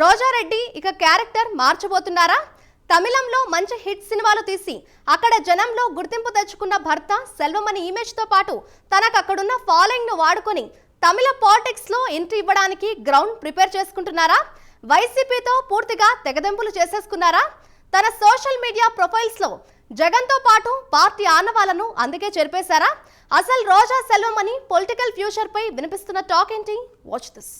రోజారెడ్డి ఇక క్యారెక్టర్ మార్చబోతున్నారా? తమిళంలో మంచి హిట్ సినిమాలు తీసి అక్కడ జనంలో గుర్తింపు తెచ్చుకున్న భర్త సెల్వమణి ఇమేజ్తో పాటు తనకు అక్కడున్న ఫాలోయింగ్ను వాడుకొని తమిళ పాలిటిక్స్లో ఎంట్రీ ఇవ్వడానికి గ్రౌండ్ ప్రిపేర్ చేసుకుంటున్నారా? వైసీపీతో పూర్తిగా తెగదెంపులు చేసేసుకున్నారా? తన సోషల్ మీడియా ప్రొఫైల్స్లో జగన్తో పాటు పార్టీ ఆనవాలను అందుకే చెరిపేశారా? అసలు రోజా సెల్వమణి పొలిటికల్ ఫ్యూచర్పై వినిపిస్తున్న టాక్ ఏంటి? వాచ్ దిస్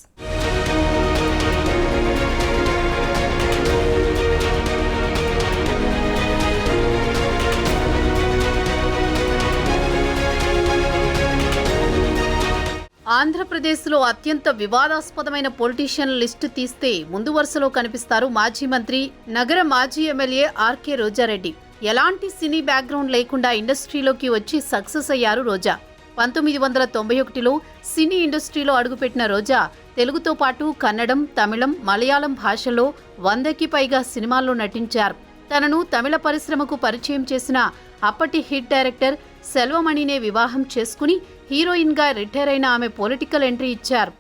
ఆంధ్రప్రదేశ్లో అత్యంత వివాదాస్పదమైన పొలిటీషియన్ లిస్టు తీస్తే ముందు వరుసలో కనిపిస్తారు మాజీ మంత్రి నగర మాజీ ఎమ్మెల్యే ఆర్కే రోజారెడ్డి. ఎలాంటి సినీ బ్యాక్గ్రౌండ్ లేకుండా ఇండస్ట్రీలోకి వచ్చి సక్సెస్ అయ్యారు రోజా. పంతొమ్మిది వందల తొంభై ఒకటిలో సినీ ఇండస్ట్రీలో అడుగుపెట్టిన రోజా తెలుగుతో పాటు కన్నడం తమిళం మలయాళం భాషలో వందకి పైగా సినిమాల్లో నటించారు. తనను తమిళ పరిశ్రమకు పరిచయం చేసిన అప్పటి హిట్ డైరెక్టర్ సెల్వమణినే వివాహం చేసుకుని హీరోయిన్గా రిటైర్ అయిన ఆమె పొలిటికల్ ఎంట్రీ ఇచ్చారు.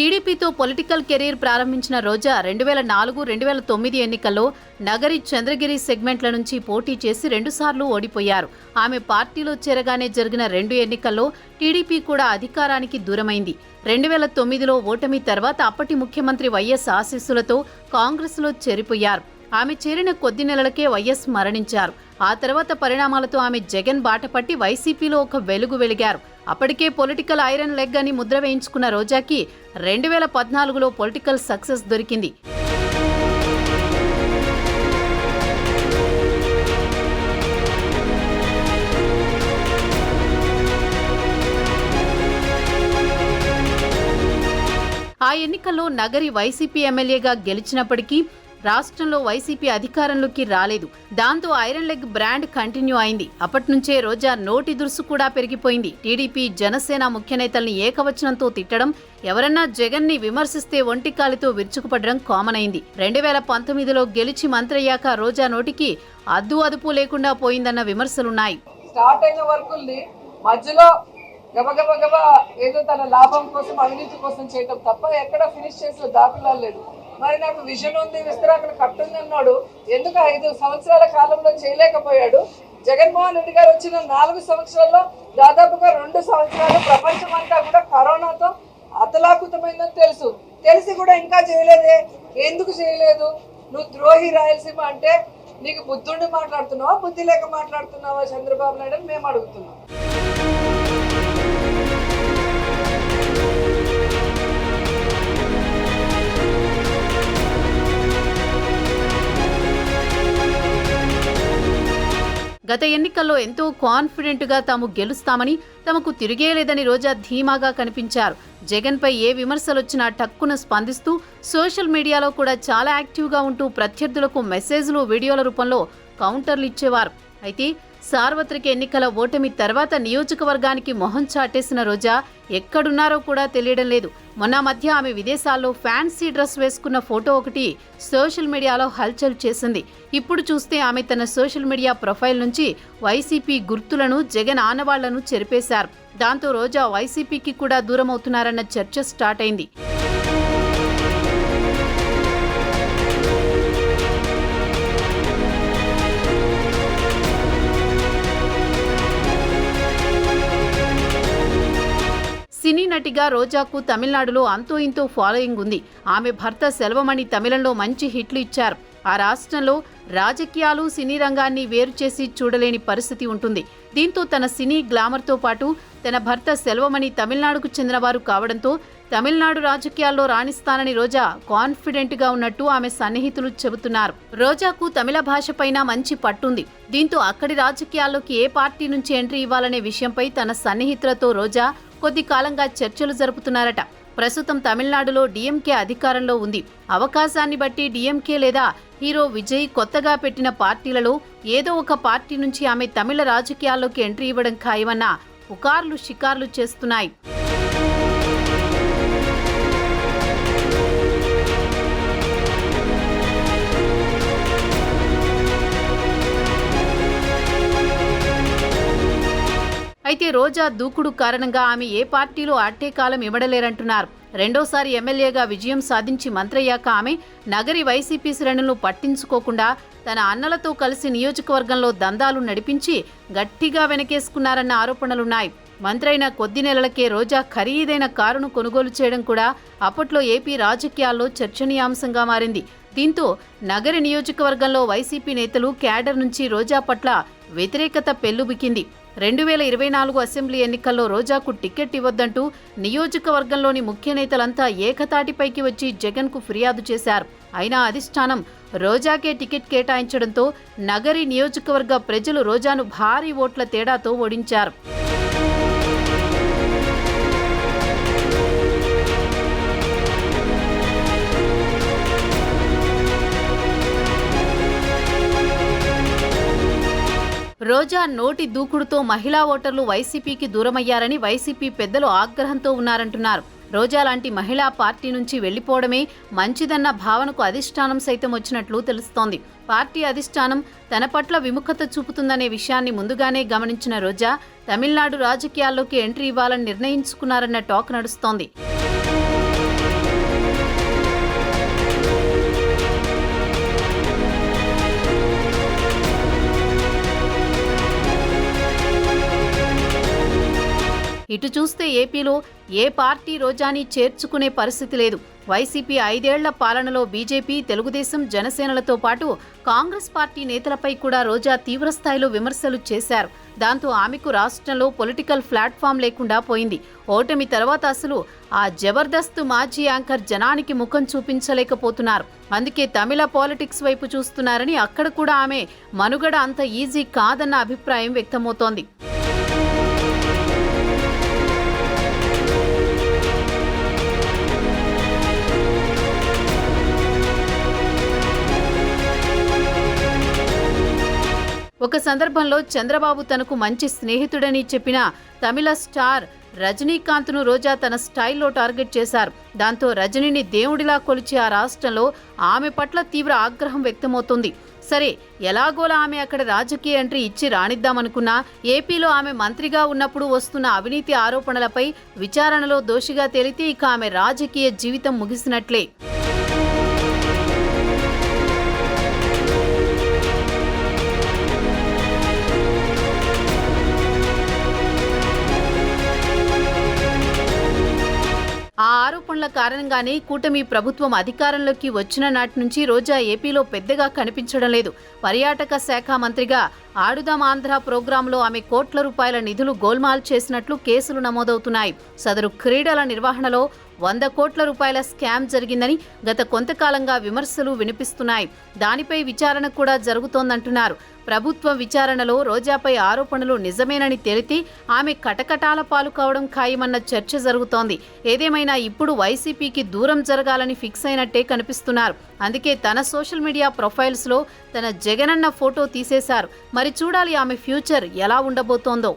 టీడీపీతో పొలిటికల్ కెరీర్ ప్రారంభించిన రోజా రెండు వేల నాలుగు రెండు వేల తొమ్మిది ఎన్నికల్లో నగరి చంద్రగిరి సెగ్మెంట్ల నుంచి పోటీ చేసి రెండుసార్లు ఓడిపోయారు. ఆమె పార్టీలో చేరగానే జరిగిన రెండు ఎన్నికల్లో టీడీపీ కూడా అధికారానికి దూరమైంది. రెండు వేల తొమ్మిదిలో ఓటమి తర్వాత అప్పటి ముఖ్యమంత్రి వైఎస్ ఆశీస్సులతో కాంగ్రెస్లో చేరిపోయారు. ఆమె చేరిన కొద్ది నెలలకే వైఎస్ మరణించారు. ఆ తర్వాత పరిణామాలతో ఆమె జగన్ బాటపట్టి వైసీపీలో ఒక వెలుగు వెలిగారు. అప్పటికే పొలిటికల్ ఐరన్ లెగ్ అని ముద్ర వేయించుకున్న రోజాకి రెండు వేల పద్నాలుగులో పొలిటికల్ సక్సెస్ దొరికింది. ఆ ఎన్నికల్లో నగరి వైసీపీ ఎమ్మెల్యేగా గెలిచినప్పటికీ రాష్ట్రంలో వైసీపీ అధికారంలోకి రాలేదు. దాంతో ఐరన్ లెగ్ బ్రాండ్ కంటిన్యూ అయింది. అప్పటి నుంచే రోజా నోటి దురుసు కూడా పెరిగిపోయింది. టీడీపీ జనసేన ముఖ్య నేతల్ని ఏకవచనంతో తిట్టడం ఎవరన్నా జగన్ని విమర్శిస్తే ఒంటికాలితో విరుచుకుపడడం కామన్ అయింది. రెండు వేల పంతొమ్మిదిలో గెలిచి మంత్రయ్యాక రోజా నోటికి అద్దు అదుపు లేకుండా పోయిందన్న విమర్శలున్నాయి. స్టార్ట్ అయిన మధ్యలో ఏదో తన లాభం కోసం అవినీతి కోసం చేయటం తప్ప ఎక్కడ ఫినిష్ చేసిన దాఖలాలు లేదు మరి నాకు విజన్ ఉంది విస్తరాకులు కట్టుంది అన్నాడు. ఎందుకు ఐదు సంవత్సరాల కాలంలో చేయలేకపోయాడు? జగన్మోహన్ రెడ్డి గారు వచ్చిన నాలుగు సంవత్సరాల్లో దాదాపుగా రెండు సంవత్సరాలు ప్రపంచం అంతా కూడా కరోనాతో అతలాకుతమైందని తెలుసు. తెలిసి కూడా ఇంకా చేయలేదే. ఎందుకు చేయలేదు? నువ్వు ద్రోహి రాయలసీమ అంటే నీకు బుద్ధుండి మాట్లాడుతున్నావా బుద్ధి లేక మాట్లాడుతున్నావా చంద్రబాబు నాయుడు మేము అడుగుతున్నాం. గత ఎన్నికల్లో ఎంతో కాన్ఫిడెంట్గా తాము గెలుస్తామని తమకు తిరిగేలేదని రోజా ధీమాగా కనిపించారు. జగన్పై ఏ విమర్శలొచ్చినా టక్కున స్పందిస్తూ సోషల్ మీడియాలో కూడా చాలా యాక్టివ్గా ఉంటూ ప్రత్యర్థులకు మెసేజ్లు వీడియోల రూపంలో కౌంటర్లు ఇచ్చేవారు. అయితే సార్వత్రిక ఎన్నికల ఓటమి తర్వాత నియోజకవర్గానికి మొహం చాటేసిన రోజా ఎక్కడున్నారో కూడా తెలియడం లేదు. మొన్న మధ్య ఆమె విదేశాల్లో ఫ్యాన్సీ డ్రెస్ వేసుకున్న ఫోటో ఒకటి సోషల్ మీడియాలో హల్చల్ చేసింది. ఇప్పుడు చూస్తే ఆమె తన సోషల్ మీడియా ప్రొఫైల్ నుంచి వైసీపీ గుర్తులను జగన్ ఆనవాళ్ళను చెరిపేశారు. దాంతో రోజా వైసీపీకి కూడా దూరమవుతున్నారన్న చర్చ స్టార్ట్ అయింది. సినీ నటిగా రోజాకు తమిళనాడులో అంతో ఇంతో ఫాలోయింగ్ ఉంది. ఆమె భర్త సెల్వమణి తమిళంలో మంచి హిట్లు ఇచ్చారు. ఆ రాష్ట్రంలో రాజకీయాలు సినీ రంగాన్ని వేరు చేసి చూడలేని పరిస్థితి ఉంటుంది. దీంతో తన సినీ గ్లామర్తో పాటు తన భర్త సెల్వమణి తమిళనాడుకు చెందినవారు కావడంతో తమిళనాడు రాజకీయాల్లో రాణిస్తానని రోజా కాన్ఫిడెంట్గా ఉన్నట్టు ఆమె సన్నిహితులు చెబుతున్నారు. రోజాకు తమిళ భాషపైన మంచి పట్టుంది. దీంతో అక్కడి రాజకీయాల్లోకి ఏ పార్టీ నుంచి ఎంట్రీ ఇవ్వాలనే విషయంపై తన సన్నిహితులతో రోజా కొద్ది కాలంగా చర్చలు జరుపుతున్నారట. ప్రస్తుతం తమిళనాడులో డీఎంకే అధికారంలో ఉంది. అవకాశాన్ని బట్టి డీఎంకే లేదా హీరో విజయ్ కొత్తగా పెట్టిన పార్టీలలో ఏదో ఒక పార్టీ నుంచి ఆమె తమిళ రాజకీయాల్లోకి ఎంట్రీ ఇవ్వడం ఖాయమన్న పుకార్లు షికార్లు చేస్తున్నాయి. రోజా దూకుడు కారణంగా ఆమె ఏ పార్టీలో అట్టే కాలం ఇవ్వడలేరంటున్నారు. రెండోసారి ఎమ్మెల్యేగా విజయం సాధించి మంత్రయ్యాక ఆమె నగరి వైసీపీ శ్రేణులను పట్టించుకోకుండా తన అన్నలతో కలిసి నియోజకవర్గంలో దందాలు నడిపించి గట్టిగా వెనకేసుకున్నారన్న ఆరోపణలున్నాయి. మంత్రైన కొద్ది నెలలకే రోజా ఖరీదైన కారును కొనుగోలు చేయడం కూడా అప్పట్లో ఏపీ రాజకీయాల్లో చర్చనీయాంశంగా మారింది. దీంతో నగరి నియోజకవర్గంలో వైసీపీ నేతలు క్యాడర్ నుంచి రోజా పట్ల వ్యతిరేకత పెల్లుబికింది. రెండు వేల ఇరవై నాలుగు అసెంబ్లీ ఎన్నికల్లో రోజాకు టికెట్ ఇవ్వొద్దంటూ నియోజకవర్గంలోని ముఖ్య నేతలంతా ఏకతాటిపైకి వచ్చి జగన్కు ఫిర్యాదు చేశారు. అయినా అధిష్టానం రోజాకే టికెట్ కేటాయించడంతో నగరి నియోజకవర్గ ప్రజలు రోజాను భారీ ఓట్ల తేడాతో ఓడించారు. రోజా నోటి దూకుడుతో మహిళా ఓటర్లు వైసీపీకి దూరమయ్యారని వైసీపీ పెద్దలు ఆగ్రహంతో ఉన్నారంటున్నారు. రోజా లాంటి మహిళా పార్టీ నుంచి వెళ్ళిపోవడమే మంచిదన్న భావనకు అధిష్టానం సైతం వచ్చినట్లు తెలుస్తోంది. పార్టీ అధిష్టానం తన పట్ల విముఖత చూపుతుందనే విషయాన్ని ముందుగానే గమనించిన రోజా తమిళనాడు రాజకీయాల్లోకి ఎంట్రీ ఇవ్వాలని నిర్ణయించుకున్నారన్న టాక్ నడుస్తోంది. ఇటు చూస్తే ఏపీలో ఏ పార్టీ రోజాని చేర్చుకునే పరిస్థితి లేదు. వైసీపీ ఐదేళ్ళ పాలనలో బీజేపీ తెలుగుదేశం జనసేనలతో పాటు కాంగ్రెస్ పార్టీ నేతలపై కూడా రోజా తీవ్రస్థాయిలో విమర్శలు చేశారు. దాంతో ఆమెకు రాష్ట్రంలో పొలిటికల్ ప్లాట్ఫామ్ లేకుండా పోయింది. ఓటమి తర్వాత అసలు ఆ జబర్దస్త్ మాజీ యాంకర్ జనానికి ముఖం చూపించలేకపోతున్నారు. అందుకే తమిళ పాలిటిక్స్ వైపు చూస్తున్నారని అక్కడ కూడా ఆమె మనుగడ అంత ఈజీ కాదన్న అభిప్రాయం వ్యక్తమవుతోంది. సందర్భంలో చంద్రబాబు తనకు మంచి స్నేహితుడని చెప్పిన తమిళ స్టార్ రజనీకాంత్ను రోజా తన స్టైల్లో టార్గెట్ చేశారు. దాంతో రజనీని దేవుడిలా కొలిచి ఆ రాష్ట్రంలో ఆమె పట్ల తీవ్ర ఆగ్రహం వ్యక్తమవుతుంది. సరే ఎలాగోలా ఆమె అక్కడ రాజకీయ ఎంట్రీ ఇచ్చి రాణిద్దామనుకున్నా ఏపీలో ఆమె మంత్రిగా ఉన్నప్పుడు వస్తున్న అవినీతి ఆరోపణలపై విచారణలో దోషిగా తేలితే ఇక ఆమె రాజకీయ జీవితం ముగిసినట్లే. ఆ ఆరోపణల కారణంగానే కూటమి ప్రభుత్వం అధికారంలోకి వచ్చిన నాటి నుంచి రోజా ఏపీలో పెద్దగా కనిపించడం లేదు. పర్యాటక శాఖ మంత్రిగా ఆడుదాం ఆంధ్ర ప్రోగ్రాంలో ఆమె కోట్ల రూపాయల నిధులు గోల్మాల్ చేసినట్లు కేసులు నమోదవుతున్నాయి. సదరు క్రీడల నిర్వహణలో వంద కోట్ల రూపాయల స్కామ్ జరిగిందని గత కొంతకాలంగా విమర్శలు వినిపిస్తున్నాయి. దానిపై విచారణ కూడా జరుగుతోందంటున్నారు. ప్రభుత్వ విచారణలో రోజాపై ఆరోపణలు నిజమేనని తెలితే ఆమె కటకటాల పాలు కావడం ఖాయమన్న చర్చ జరుగుతోంది. ఏదేమైనా ఇప్పుడు వైసీపీకి దూరం జరగాలని ఫిక్స్ అయినట్టే కనిపిస్తున్నారు. అందుకే తన సోషల్ మీడియా ప్రొఫైల్స్లో తన జగనన్న ఫోటో తీసేశారు. మరి చూడాలి ఆమె ఫ్యూచర్ ఎలా ఉండబోతోందో.